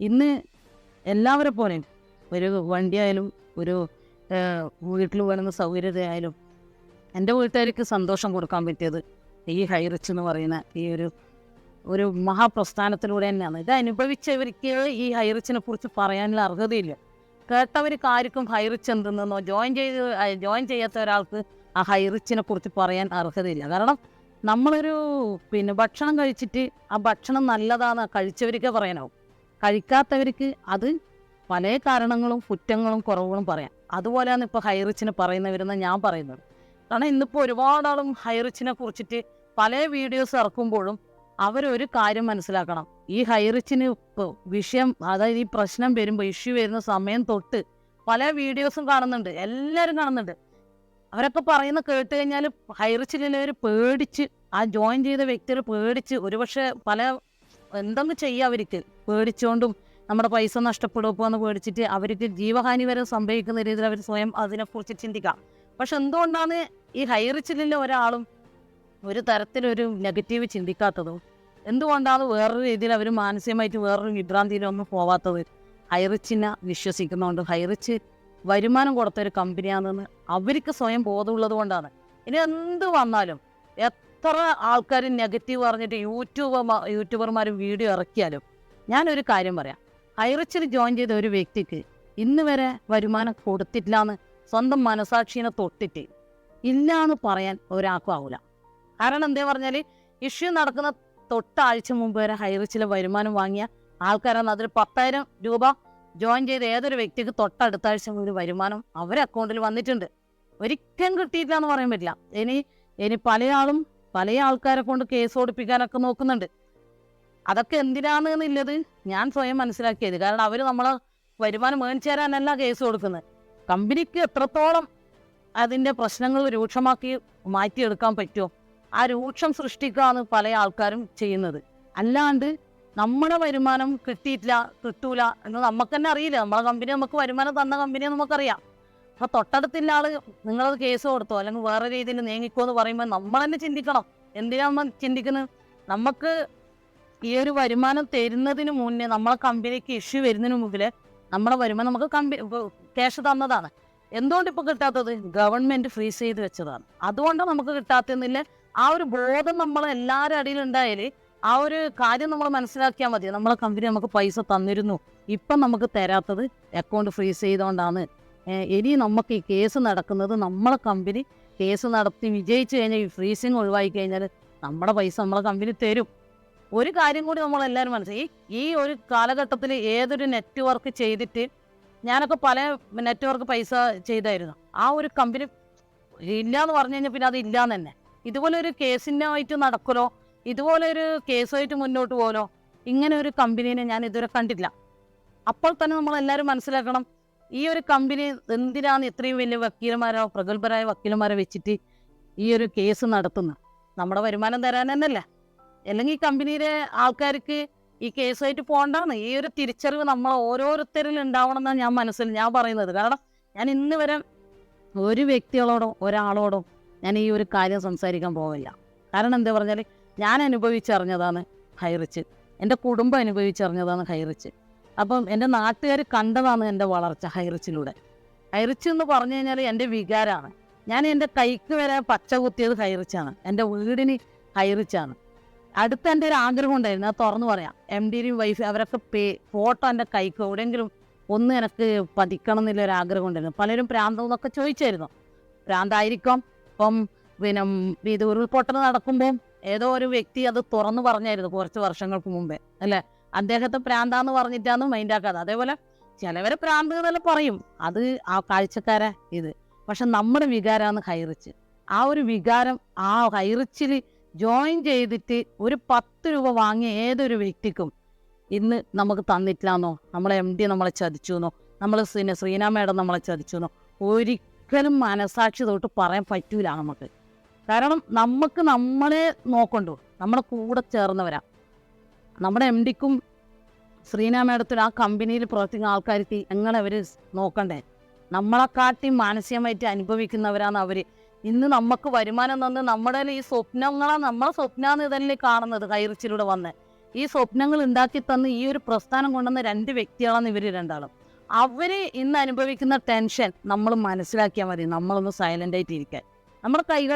ഇന്ന് എല്ലാവരെ പോലെ ഒരു വണ്ടിയായാലും ഒരു വീട്ടിൽ വരുന്ന സൗകര്യതയായാലും എന്റെ വീട്ടുകാർക്ക് സന്തോഷം കൊടുക്കാൻ പറ്റിയത് ഈ ഹൈറിച്ച് എന്ന് പറയുന്ന ഈ ഒരു ഒരു മഹാപ്രസ്ഥാനത്തിലൂടെ തന്നെയാണ്. ഇത് അനുഭവിച്ചവർക്ക് ഈ ഹൈറിച്ചിനെ കുറിച്ച് പറയാനുള്ള അർഹതയില്ല. കേട്ടവർക്ക് ആർക്കും ഹൈറിച്ച് എന്തെന്നോ ജോയിൻ ചെയ്ത് ജോയിൻ ചെയ്യാത്ത ഒരാൾക്ക് ആ ഹൈറിച്ചിനെ കുറിച്ച് പറയാൻ അർഹതയില്ല. കാരണം നമ്മളൊരു പിന്നെ ഭക്ഷണം കഴിച്ചിട്ട് ആ ഭക്ഷണം നല്ലതാണ് കഴിച്ചവർക്ക് പറയാനാവും. കഴിക്കാത്തവർക്ക് അത് പല കാരണങ്ങളും കുറ്റങ്ങളും കുറവുകളും പറയാം. അതുപോലെയാണ് ഇപ്പോൾ ഹൈറിച്ചിനെ പറയുന്നവരെന്ന് ഞാൻ പറയുന്നത്. കാരണം ഇന്നിപ്പോൾ ഒരുപാട് ആളും ഹൈറിച്ചിനെ കുറിച്ചിട്ട് പല വീഡിയോസ് ഇറക്കുമ്പോഴും അവരൊരു കാര്യം മനസ്സിലാക്കണം. ഈ ഹൈറിച്ചിന് വിഷയം അതായത് ഈ പ്രശ്നം വരുമ്പോൾ ഇഷ്യൂ വരുന്ന സമയം തൊട്ട് പല വീഡിയോസും കാണുന്നുണ്ട്. എല്ലാവരും കാണുന്നുണ്ട്. അവരൊക്കെ പറയുന്ന കേട്ട് കഴിഞ്ഞാൽ ഹൈറിച്ചിലുള്ളവർ പേടിച്ച് ആ ജോയിൻ ചെയ്ത വ്യക്തികൾ പേടിച്ച് ഒരുപക്ഷെ പല എന്തെങ്കിലും ചെയ്യുക അവർക്ക്? പേടിച്ചുകൊണ്ടും നമ്മുടെ പൈസ നഷ്ടപ്പെടുമോ എന്ന് പേടിച്ചിട്ട് അവർക്ക് ജീവഹാനി വരെ സംഭവിക്കുന്ന രീതിയിൽ അവർ സ്വയം അതിനെക്കുറിച്ച് ചിന്തിക്കാം. പക്ഷെ എന്തുകൊണ്ടാണ് ഈ ഹൈറിച്ചിലുള്ള ഒരാളും ഒരു തരത്തിലൊരു നെഗറ്റീവ് ചിന്തിക്കാത്തതും? എന്തുകൊണ്ടാണ് വേറൊരു രീതിയിൽ അവർ മാനസികമായിട്ട് വേറൊരു വിഭ്രാന്തിയിലൊന്നും പോവാത്തത്? ഹൈറിച്ചിനെ വിശ്വസിക്കുന്നതുകൊണ്ട് ഹൈറിച്ച് വരുമാനം കൊടുത്ത ഒരു കമ്പനിയാണെന്ന് അവർക്ക് സ്വയം ബോധമുള്ളത് കൊണ്ടാണ് ഇനി എന്ത് വന്നാലും എത്ര ആൾക്കാർ നെഗറ്റീവ് പറഞ്ഞിട്ട് യൂട്യൂബർ യൂട്യൂബർമാർ വീഡിയോ ഇറക്കിയാലും ഞാനൊരു കാര്യം പറയാം. ഹൈറിച്ചിൽ ജോയിൻ ചെയ്ത ഒരു വ്യക്തിക്ക് ഇന്ന് വരെ വരുമാനം കൊടുത്തിട്ടില്ല എന്ന് സ്വന്തം മനസാക്ഷിനെ തൊട്ടിട്ട് ഇല്ല എന്ന് പറയാൻ ഒരാൾക്കും ആവില്ല കാരണം എന്താ പറഞ്ഞാൽ ഇഷ്യൂ നടക്കുന്ന തൊട്ടാഴ്ച മുമ്പ് വരെ ഹൈറിച്ചിലെ വരുമാനം വാങ്ങിയ ആൾക്കാരാണ്. അതിൽ പത്തായിരം രൂപ ജോയിൻ ചെയ്ത ഏതൊരു വ്യക്തിക്ക് തൊട്ടടുത്ത ആഴ്ച മുതൽ വരുമാനം അവരെ അക്കൗണ്ടിൽ വന്നിട്ടുണ്ട്. ഒരിക്കലും കിട്ടിയിട്ടില്ല എന്ന് പറയാൻ പറ്റില്ല. ഇനി ഇനി പല ആളും പല ആൾക്കാരെ കൊണ്ട് കേസ് ഓടിപ്പിക്കാനൊക്കെ നോക്കുന്നുണ്ട്. അതൊക്കെ എന്തിനാണ് എന്നുള്ളത് ഞാൻ സ്വയം മനസ്സിലാക്കിയത്. കാരണം അവർ നമ്മളെ വരുമാനം മേടിച്ചു തരാനല്ല കേസ് കൊടുക്കുന്നത്. കമ്പനിക്ക് എത്രത്തോളം അതിന്റെ പ്രശ്നങ്ങൾ രൂക്ഷമാക്കി മാറ്റിയെടുക്കാൻ പറ്റുമോ ആ രൂക്ഷം സൃഷ്ടിക്കുകയാണ് പല ആൾക്കാരും ചെയ്യുന്നത്. അല്ലാണ്ട് നമ്മുടെ വരുമാനം കിട്ടിയിട്ടില്ല കിട്ടൂല എന്ന് നമുക്ക് തന്നെ അറിയില്ല. നമ്മളെ കമ്പനി നമുക്ക് വരുമാനം തന്ന കമ്പനിയെ നമുക്കറിയാം. അപ്പോൾ തൊട്ടടുത്തുള്ള ആൾ നിങ്ങളത് കേസ് കൊടുത്തോ? അല്ലെങ്കിൽ വേറെ രീതിയിൽ നീങ്ങിക്കോ എന്ന് പറയുമ്പോൾ നമ്മൾ തന്നെ ചിന്തിക്കണം. എന്തിനാ നമ്മൾ ചിന്തിക്കുന്നത് നമുക്ക് ഈ ഒരു വരുമാനം തരുന്നതിന് മുന്നേ നമ്മളെ കമ്പനിക്ക് ഇഷ്യൂ വരുന്നതിന് മുമ്പിൽ നമ്മളെ വരുമാനം നമുക്ക് കമ്പനി ക്യാഷ് തന്നതാണ്. എന്തുകൊണ്ട് ഇപ്പോൾ കിട്ടാത്തത്? ഗവൺമെന്റ് ഫ്രീസ് ചെയ്ത് വെച്ചതാണ്. അതുകൊണ്ട് നമുക്ക് കിട്ടാത്തതെന്നില്ല. ആ ഒരു ബോധം നമ്മൾ എല്ലാവരുടെ അടിയിൽ ഉണ്ടായാൽ ആ ഒരു കാര്യം നമ്മൾ മനസ്സിലാക്കിയാൽ മതി. നമ്മളെ കമ്പനി നമുക്ക് പൈസ തന്നിരുന്നു. ഇപ്പം നമുക്ക് തരാത്തത് അക്കൗണ്ട് ഫ്രീസ് ചെയ്തുകൊണ്ടാണ് ഇനി നമുക്ക് ഈ കേസ് നടക്കുന്നത് നമ്മളെ കമ്പനി കേസ് നടത്തി വിജയിച്ചു കഴിഞ്ഞാൽ ഈ ഫ്രീസിങ് ഒഴിവാക്കി കഴിഞ്ഞാൽ നമ്മുടെ പൈസ നമ്മളെ കമ്പനി തരും. ഒരു കാര്യം കൂടി നമ്മൾ എല്ലാവരും മനസ്സിലായി. ഈ ഒരു കാലഘട്ടത്തിൽ ഏതൊരു നെറ്റ്വർക്ക് ചെയ്തിട്ട് ഞാനൊക്കെ പല നെറ്റ്വർക്ക് പൈസ ചെയ്തായിരുന്നു. ആ ഒരു കമ്പനി ഇല്ല എന്ന് പറഞ്ഞു കഴിഞ്ഞാൽ പിന്നെ അത് ഇല്ലാന്ന് തന്നെ. ഇതുപോലെ ഒരു കേസിനായിട്ട് നടക്കലോ ഇതുപോലെ ഒരു കേസുമായിട്ട് മുന്നോട്ട് പോകലോ ഇങ്ങനെ ഒരു കമ്പനീനെ ഞാൻ ഇതുവരെ കണ്ടില്ല അപ്പോൾ തന്നെ നമ്മൾ എല്ലാവരും മനസ്സിലാക്കണം ഈ ഒരു കമ്പനി എന്തിനാണ് ഇത്രയും വലിയ വക്കീലന്മാരോ പ്രഗത്ഭരായ വക്കീലന്മാരെ വെച്ചിട്ട് ഈ ഒരു കേസ് നടത്തുന്നത് നമ്മുടെ വരുമാനം തരാൻ തന്നെയല്ലേ? അല്ലെങ്കിൽ ഈ കമ്പനിയിലെ ആൾക്കാർക്ക് ഈ കേസുമായിട്ട് പോകണ്ടാണ് ഈ ഒരു തിരിച്ചറിവ് നമ്മൾ ഓരോരുത്തരിൽ ഉണ്ടാവണം എന്നാണ് ഞാൻ മനസ്സിൽ ഞാൻ പറയുന്നത്. കാരണം ഞാൻ ഇന്ന് വരെ ഒരു വ്യക്തികളോടോ ഒരാളോടോ ഞാൻ ഈ ഒരു കാര്യം സംസാരിക്കാൻ പോവില്ല. കാരണം എന്താ പറഞ്ഞാൽ ഞാൻ അനുഭവിച്ചറിഞ്ഞതാണ് ഹൈറിച്ച്. എന്റെ കുടുംബം അനുഭവിച്ചറിഞ്ഞതാണ് ഹൈറിച്ച്. അപ്പം എന്റെ നാട്ടുകാർ കണ്ടതാണ് എന്റെ വളർച്ച ഹൈറിച്ചിലൂടെ. ഹൈറിച്ച് എന്ന് പറഞ്ഞു കഴിഞ്ഞാൽ എന്റെ വികാരമാണ് ഞാൻ എന്റെ കൈക്ക് വരെ പച്ച കുത്തിയത് ഹൈറിച്ചാണ്. എന്റെ വീടിന് ഹൈറിച്ചാണ്. അടുത്ത എന്റെ ഒരു ആഗ്രഹം ഉണ്ടായിരുന്നു. അത് തുറന്നു പറയാം. എം ഡിയും വൈഫ് അവരൊക്കെ പേ ഫോട്ടോ എന്റെ കൈക്ക് എവിടെയെങ്കിലും ഒന്ന് എനിക്ക് പതിക്കണം എന്നുള്ള ഒരു ആഗ്രഹം ഉണ്ടായിരുന്നു. പലരും പ്രാന്തം എന്നൊക്കെ ചോദിച്ചായിരുന്നു. പ്രാന്തായിരിക്കും. ഇപ്പം പിന്നെ ഇത് ഉരുൾപൊട്ടൽ നടക്കുമ്പോൾ ഏതോ ഒരു വ്യക്തി അത് തുറന്നു പറഞ്ഞായിരുന്നു കുറച്ച് വർഷങ്ങൾക്ക് മുമ്പേ. അല്ലേ? അദ്ദേഹത്തെ പ്രാന്താന്ന് പറഞ്ഞിട്ടാണ് മൈൻഡാക്കാതെ. അതേപോലെ ചിലവരെ പ്രാന്ത് എന്നെല്ലാം പറയും. അത് ആ കാഴ്ചക്കാരെ ഇത്. പക്ഷെ നമ്മുടെ വികാരമാണ് ഹൈറിച്ച്. ആ ഒരു വികാരം ആ ഹൈറിച്ചിൽ ജോയിൻ ചെയ്തിട്ട് ഒരു പത്ത് രൂപ വാങ്ങിയ ഏതൊരു വ്യക്തിക്കും ഇന്ന് നമുക്ക് തന്നിട്ടില്ലാന്നോ? നമ്മളെ എം ഡി നമ്മളെ ചതിച്ചു എന്നോ നമ്മൾ പിന്നെ ശ്രീനാ മേഡം നമ്മളെ ചതിച്ചു എന്നോ ഒരിക്കലും മനസാക്ഷി തൊട്ട് പറയാൻ പറ്റൂല നമുക്ക്. കാരണം നമുക്ക് നമ്മളെ നോക്കണ്ടു? നമ്മളെ കൂടെ ചേർന്നവരാ. നമ്മുടെ എം ഡിക്കും ശ്രീനാ മേഡത്തിൽ ആ കമ്പനിയിൽ പ്രവർത്തിക്കുന്ന ആൾക്കാർക്ക് എങ്ങനെ അവർ നോക്കണ്ടേ? നമ്മളെക്കാട്ടി മാനസികമായിട്ട് അനുഭവിക്കുന്നവരാണ് അവർ ഇന്ന് നമുക്ക് വരുമാനം തന്ന് നമ്മുടെ ഈ സ്വപ്നങ്ങളാണ് നമ്മളെ സ്വപ്നമാണ് ഇതല്ലേ കാണുന്നത് കൈറിച്ചിലൂടെ വന്ന്. ഈ സ്വപ്നങ്ങൾ ഉണ്ടാക്കി തന്ന് ഈ ഒരു പ്രസ്ഥാനം കൊണ്ടുവന്ന രണ്ട് വ്യക്തികളാണ് ഇവർ രണ്ടാളും. അവർ ഇന്ന് അനുഭവിക്കുന്ന ടെൻഷൻ നമ്മൾ മനസ്സിലാക്കിയാൽ മതി. നമ്മളൊന്ന് സൈലന്റ് ആയിട്ട് ഇരിക്കാൻ നമ്മുടെ കൈകളിൽ